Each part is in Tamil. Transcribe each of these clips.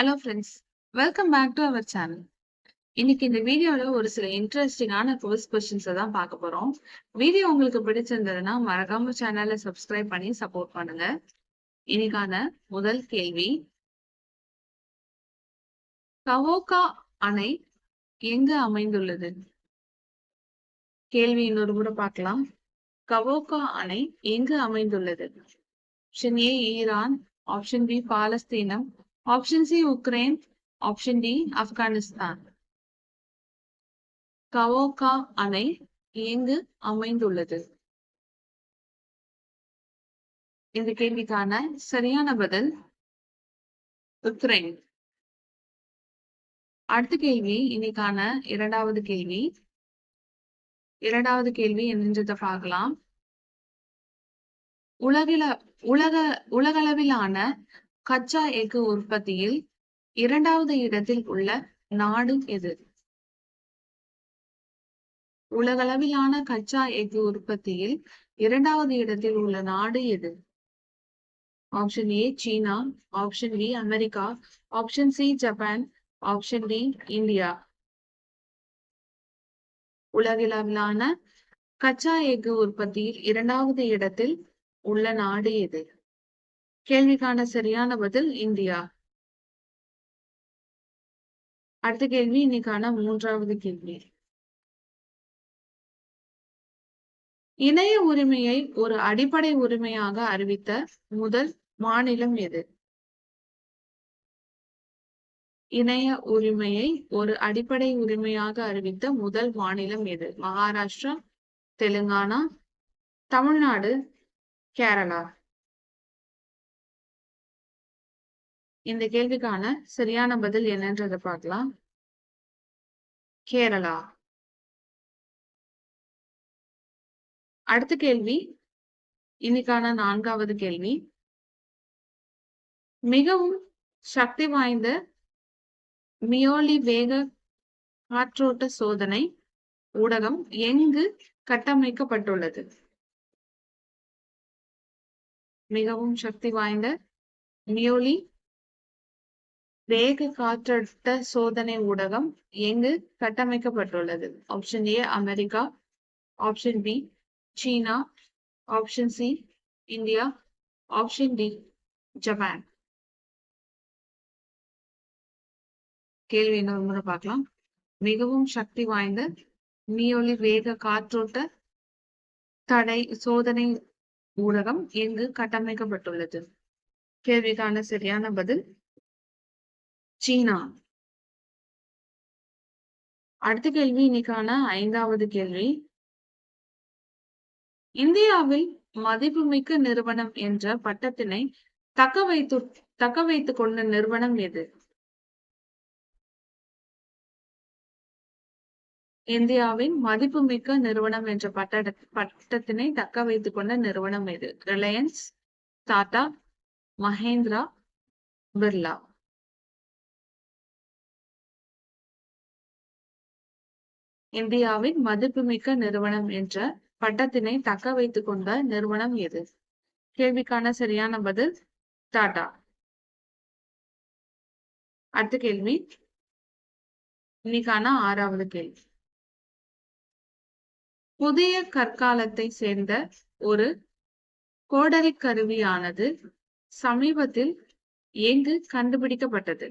Hello friends welcome back to our channel இன்னைக்கு இந்த வீடியோல ஒரு சில இன்ட்ரெஸ்டிங்கான கோர்ஸ் கொஸ்டின்ஸை தான் பார்க்க போறோம். வீடியோ உங்களுக்கு பிடிச்சிருந்ததுன்னா மறக்காம சேனலை சப்ஸ்கிரைப் பண்ணி சப்போர்ட் பண்ணுங்க. இன்னைக்கான முதல் கேள்வி. கவோகா அணை எங்கு அமைந்துள்ளது? கேள்வி இன்னொரு முறை பார்க்கலாம். கவோகா அணை எங்கு அமைந்துள்ளது? Option A Iran. Option B பாலஸ்தீனம். Option C Ukraine option D Afghanistan கவோகா அணை எங்கு அமைந்துள்ளது? இந்த கேள்விக்கான சரியான பதில் உக்ரைன் அடுத்த கேள்வி இன்னைக்கான இரண்டாவது கேள்வி. இரண்டாவது கேள்வி என்னன்றதை பார்க்கலாம். உலகில உலக உலகளவிலான கச்சா எஃகு உற்பத்தியில் இரண்டாவது இடத்தில் உள்ள நாடு எது? உலகளவிலான கச்சா எஃகு உற்பத்தியில் இரண்டாவது இடத்தில் உள்ள நாடு எது? Option A China. Option B America. Option C Japan. Option D India. உலகளவிலான கச்சா எஃகு உற்பத்தியில் இரண்டாவது இடத்தில் உள்ள நாடு எது? கேள்விக்கான சரியான பதில் இந்தியா. அடுத்த கேள்வி இன்னைக்கான மூன்றாவது கேள்வி. இணைய உரிமையை ஒரு அடிப்படை உரிமையாக அறிவித்த முதல் மாநிலம் எது? இணைய உரிமையை ஒரு அடிப்படை உரிமையாக அறிவித்த முதல் மாநிலம் எது? மகாராஷ்டிரா தெலுங்கானா தமிழ்நாடு கேரளா. இந்த கேள்விக்கான சரியான பதில் என்னன்றத பார்க்கலாம். கேரளா. அடுத்த கேள்வி இன்னைக்கான நான்காவது கேள்வி. மிகவும் சக்தி வாய்ந்த மியோலி வேக காற்றோட்ட சோதனை ஊடகம் எங்கு கட்டமைக்கப்பட்டுள்ளது? மிகவும் சக்தி வாய்ந்த மியோலி வேக காற்றழுத்த சோதனை ஊடகம் எங்கு கட்டமைக்கப்பட்டுள்ளது? Option A America option B China option C India option D Japan கேள்வி இன்னொரு முறை பார்க்கலாம். மிகவும் சக்தி வாய்ந்த மியோலி வேக காற்றோட்ட தடை சோதனை ஊடகம் எங்கு கட்டமைக்கப்பட்டுள்ளது? கேள்விக்கான சரியான பதில் சீனா. அடுத்த கேள்வி இன்னைக்கான ஐந்தாவது கேள்வி. இந்தியாவில் மதிப்புமிக்க நிறுவனம் என்ற பட்டத்தினை தக்க வைத்து தக்க வைத்துக் கொண்ட நிறுவனம் எது? இந்தியாவின் மதிப்புமிக்க நிறுவனம் என்ற பட்ட பட்டத்தினை தக்க வைத்துக் கொண்ட நிறுவனம் எது? ரிலையன்ஸ் டாடா மஹேந்திரா பிர்லா. இந்தியாவின் மதிப்புமிக்க நிறுவனம் என்ற பட்டத்தினை தக்க வைத்துக் கொண்ட நிறுவனம் எது? கேள்விக்கான சரியான பதில் டாடா. அடுத்த கேள்வி. இன்னைக்கான ஆறாவது கேள்வி. புதிய கற்காலத்தை சேர்ந்த ஒரு கோடரி கருவியானது சமீபத்தில் எங்கு கண்டுபிடிக்கப்பட்டது?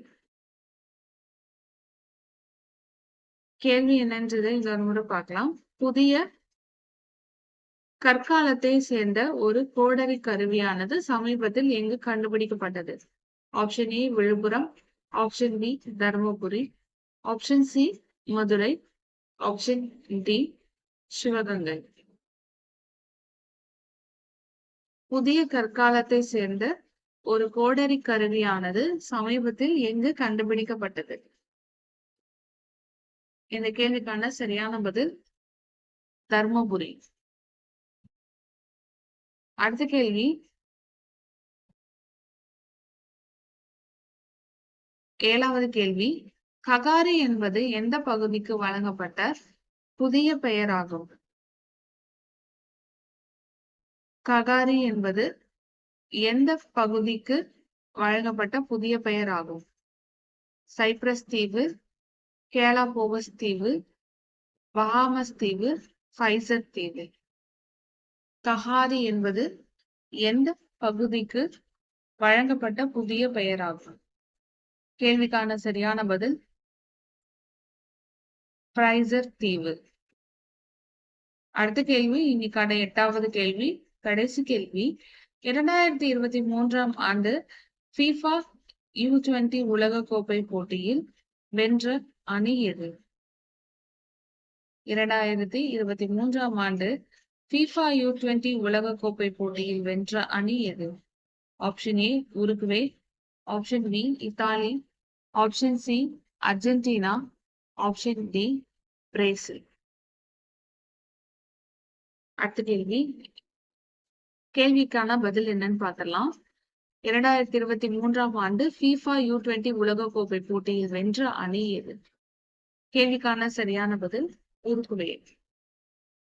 கேள்வி என்னன்றதை இன்னொரு முறை பார்க்கலாம். புதிய கற்காலத்தை சேர்ந்த ஒரு கோடரி கருவியானது சமீபத்தில் எங்கு கண்டுபிடிக்கப்பட்டது? Option A Viluppuram. Option B Dharmapuri. Option C Madurai. Option D Sivaganga. புதிய கற்காலத்தை சேர்ந்த ஒரு கோடரி கருவியானது சமீபத்தில் எங்கு கண்டுபிடிக்கப்பட்டது? இந்த கேள்விக்கான சரியான பதில் தர்மபுரி. அடுத்த கேள்வி. ஏழாவது கேள்வி. ககாரி என்பது எந்த பகுதிக்கு வழங்கப்பட்ட புதிய பெயராகும்? ககாரி என்பது எந்த பகுதிக்கு வழங்கப்பட்ட புதிய பெயர் ஆகும் சைப்ரஸ் தீவு கேலாபோவஸ் தீவு பஹாமஸ் தீவு ஃபைசர் தீவு தஹாரி என்பது எந்த பகுதிக்கு வழங்கப்பட்ட புதிய பெயராகும் கேள்விக்கான சரியான பதில் பிரைசர் தீவு அடுத்த கேள்வி இன்னைக்கான எட்டாவது கேள்வி கடைசி கேள்வி இரண்டாயிரத்தி இருபத்தி மூன்றாம் ஆண்டு ஃபீஃபா யூ டுவெண்டி உலக கோப்பை போட்டியில் வென்ற அணி எது இரண்டாயிரத்தி இருபத்தி மூன்றாம் ஆண்டு ஃபீஃபா யூ டுவெண்டி உலக கோப்பை போட்டியில் வென்ற அணி எது? Option A Uruguay. Option B Italy. Option C Argentina. Option D Brazil. அடுத்த கேள்வி. கேள்விக்கான பதில் என்னன்னு பார்த்தலாம் இரண்டாயிரத்தி இருபத்தி மூன்றாம் ஆண்டு ஃபீஃபா யூ டுவெண்டி உலகக்கோப்பை போட்டியில் வென்ற அணி எது? கேள்விக்கான சரியான பதில் உருகுவே